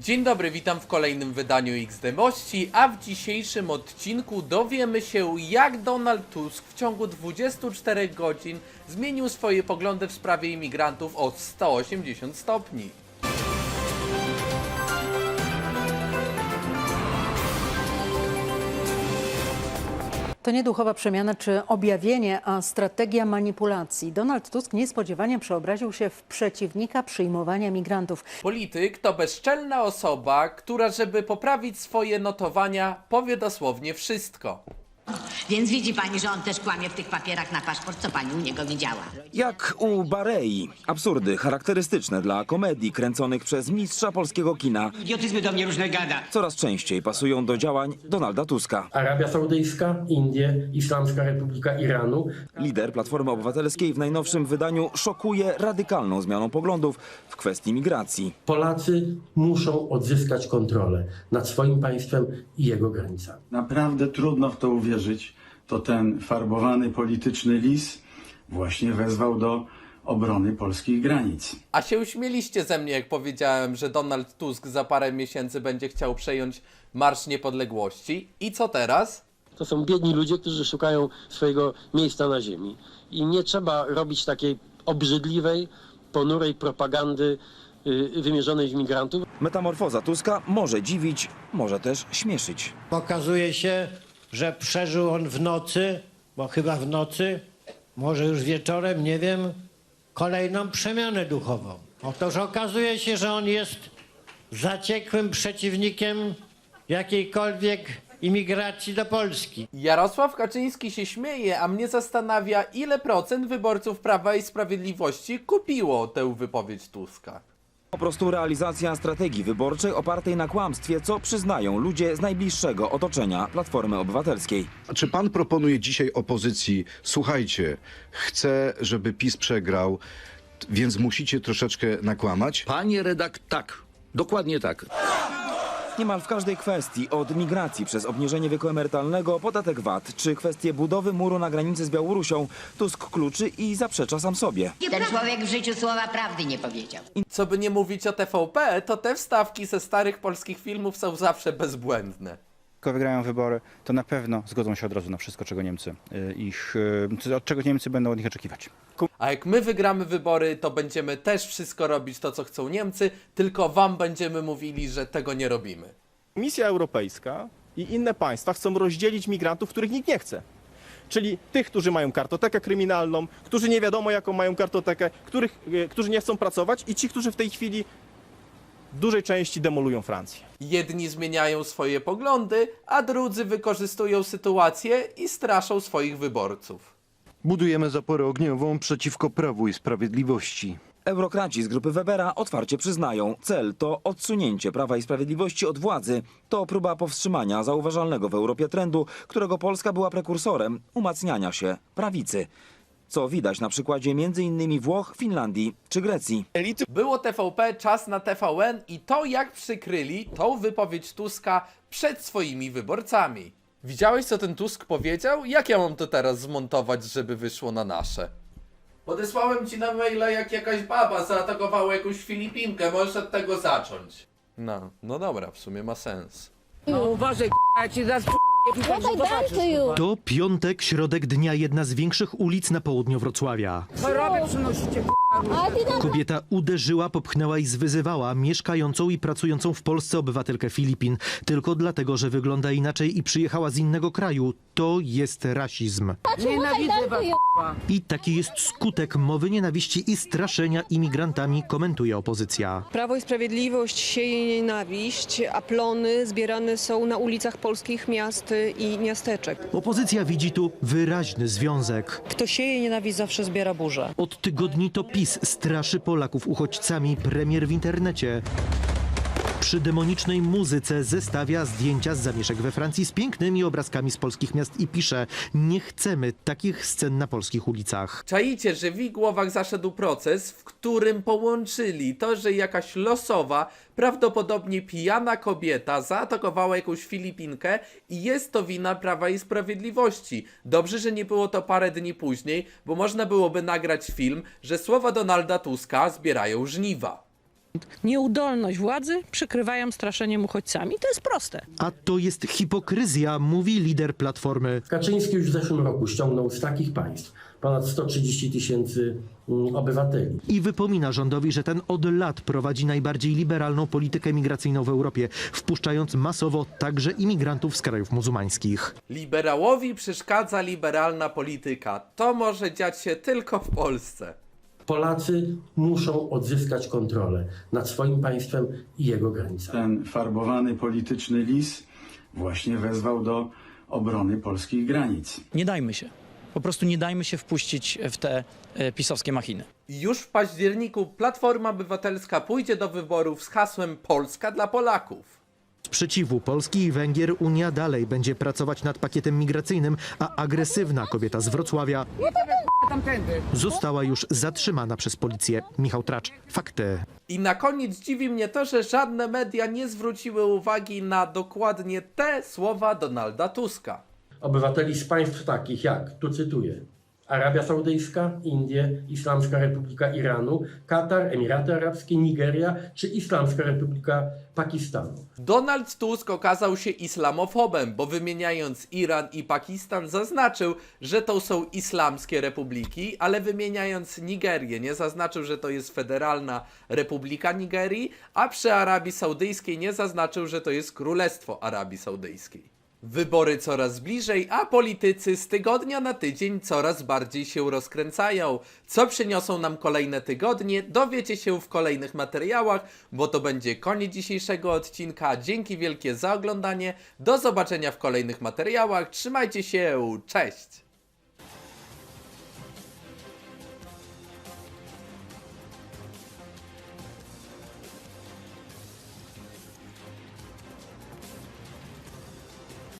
Dzień dobry, witam w kolejnym wydaniu XD Mości, a w dzisiejszym odcinku dowiemy się jak Donald Tusk w ciągu 24 godzin zmienił swoje poglądy w sprawie imigrantów o 180 stopni. To nie duchowa przemiana czy objawienie, a strategia manipulacji. Donald Tusk niespodziewanie przeobraził się w przeciwnika przyjmowania migrantów. Polityk to bezczelna osoba, która żeby poprawić swoje notowania powie dosłownie wszystko. Więc widzi pani, że on też kłamie w tych papierach na paszport, co pani u niego widziała. Jak u Barei. Absurdy charakterystyczne dla komedii kręconych przez mistrza polskiego kina Idiotyzmy do mnie różne gada. coraz częściej pasują do działań Donalda Tuska. Arabia Saudyjska, Indie, Islamska Republika Iranu. Lider Platformy Obywatelskiej w najnowszym wydaniu szokuje radykalną zmianą poglądów w kwestii migracji. Polacy muszą odzyskać kontrolę nad swoim państwem i jego granicami. Naprawdę trudno w to uwierzyć, to ten farbowany polityczny lis właśnie wezwał do obrony polskich granic. A się uśmieliście ze mnie, jak powiedziałem, że Donald Tusk za parę miesięcy będzie chciał przejąć Marsz Niepodległości. I co teraz? To są biedni ludzie, którzy szukają swojego miejsca na ziemi. I nie trzeba robić takiej obrzydliwej, ponurej propagandy y, wymierzonej w migrantów. Metamorfoza Tuska może dziwić, może też śmieszyć. Okazuje się, że przeżył on w nocy, bo chyba w nocy, może już wieczorem, nie wiem, kolejną przemianę duchową. Otóż okazuje się, że on jest zaciekłym przeciwnikiem jakiejkolwiek imigracji do Polski. Jarosław Kaczyński się śmieje, a mnie zastanawia, ile procent wyborców Prawa i Sprawiedliwości kupiło tę wypowiedź Tuska. Po prostu realizacja strategii wyborczej opartej na kłamstwie, co przyznają ludzie z najbliższego otoczenia Platformy Obywatelskiej. Czy pan proponuje dzisiaj opozycji, słuchajcie, chcę, żeby PiS przegrał, t- więc musicie troszeczkę nakłamać? Panie redak, tak. Dokładnie tak. Niemal w każdej kwestii, od migracji przez obniżenie wieku emerytalnego, podatek VAT, czy kwestie budowy muru na granicy z Białorusią, Tusk kluczy i zaprzecza sam sobie. Ten człowiek w życiu słowa prawdy nie powiedział. Co by nie mówić o TVP, to te wstawki ze starych polskich filmów są zawsze bezbłędne. Wygrają wybory, to na pewno zgodzą się od razu na wszystko, czego Niemcy y, ich, y, od czego Niemcy będą od nich oczekiwać. A jak my wygramy wybory, to będziemy też wszystko robić to, co chcą Niemcy, tylko wam będziemy mówili, że tego nie robimy. Komisja Europejska i inne państwa chcą rozdzielić migrantów, których nikt nie chce. Czyli tych, którzy mają kartotekę kryminalną, którzy nie wiadomo jaką mają kartotekę, których, e, którzy nie chcą pracować i ci, którzy w tej chwili w dużej części demolują Francję. Jedni zmieniają swoje poglądy, a drudzy wykorzystują sytuację i straszą swoich wyborców. Budujemy zaporę ogniową przeciwko Prawu i Sprawiedliwości. Eurokraci z grupy Webera otwarcie przyznają, cel to odsunięcie Prawa i Sprawiedliwości od władzy. To próba powstrzymania zauważalnego w Europie trendu, którego Polska była prekursorem umacniania się prawicy. Co widać na przykładzie m.in. Włoch, Finlandii czy Grecji. Było TVP, czas na TVN i to jak przykryli tą wypowiedź Tuska przed swoimi wyborcami. Widziałeś co ten Tusk powiedział? Jak ja mam to teraz zmontować, żeby wyszło na nasze? Podesłałem ci na maila jak jakaś baba zaatakowała jakąś Filipinkę, możesz od tego zacząć. No, no dobra, w sumie ma sens. To piątek, środek dnia, jedna z większych ulic na południu Wrocławia. Kobieta uderzyła, popchnęła i zwyzywała mieszkającą i pracującą w Polsce obywatelkę Filipin. Tylko dlatego, że wygląda inaczej i przyjechała z innego kraju. To jest rasizm. I taki jest skutek mowy nienawiści i straszenia imigrantami, komentuje opozycja. Prawo i Sprawiedliwość sieje nienawiść, a plony zbierane są na ulicach polskich miast i miasteczek. Opozycja widzi tu wyraźny związek. Kto sieje nienawiść zawsze zbiera burzę. Od tygodni to PiS straszy Polaków uchodźcami, premier w internecie. Przy demonicznej muzyce zestawia zdjęcia z zamieszek we Francji z pięknymi obrazkami z polskich miast i pisze: Nie chcemy takich scen na polskich ulicach. Czaicie, że w ich głowach zaszedł proces, w którym połączyli to, że jakaś losowa, prawdopodobnie pijana kobieta zaatakowała jakąś Filipinkę i jest to wina Prawa i Sprawiedliwości. Dobrze, że nie było to parę dni później, bo można byłoby nagrać film, że słowa Donalda Tuska zbierają żniwa. Nieudolność władzy przykrywają straszeniem uchodźcami. To jest proste. A to jest hipokryzja, mówi lider Platformy. Kaczyński już w zeszłym roku ściągnął z takich państw ponad 130 tysięcy mm, obywateli. I wypomina rządowi, że ten od lat prowadzi najbardziej liberalną politykę migracyjną w Europie, wpuszczając masowo także imigrantów z krajów muzułmańskich. Liberałowi przeszkadza liberalna polityka. To może dziać się tylko w Polsce. Polacy muszą odzyskać kontrolę nad swoim państwem i jego granicami. Ten farbowany polityczny lis właśnie wezwał do obrony polskich granic. Nie dajmy się. Po prostu nie dajmy się wpuścić w te e, pisowskie machiny. Już w październiku Platforma Obywatelska pójdzie do wyborów z hasłem Polska dla Polaków. Sprzeciwu Polski i Węgier Unia dalej będzie pracować nad pakietem migracyjnym, a agresywna kobieta z Wrocławia została już zatrzymana przez policję. Michał Tracz, fakty. I na koniec dziwi mnie to, że żadne media nie zwróciły uwagi na dokładnie te słowa Donalda Tuska. Obywateli z państw takich jak, tu cytuję, Arabia Saudyjska, Indie, Islamska Republika Iranu, Katar, Emiraty Arabskie, Nigeria czy Islamska Republika Pakistanu. Donald Tusk okazał się islamofobem, bo wymieniając Iran i Pakistan zaznaczył, że to są islamskie republiki, ale wymieniając Nigerię nie zaznaczył, że to jest Federalna Republika Nigerii, a przy Arabii Saudyjskiej nie zaznaczył, że to jest Królestwo Arabii Saudyjskiej. Wybory coraz bliżej, a politycy z tygodnia na tydzień coraz bardziej się rozkręcają. Co przyniosą nam kolejne tygodnie, dowiecie się w kolejnych materiałach, bo to będzie koniec dzisiejszego odcinka. Dzięki wielkie za oglądanie. Do zobaczenia w kolejnych materiałach. Trzymajcie się, cześć!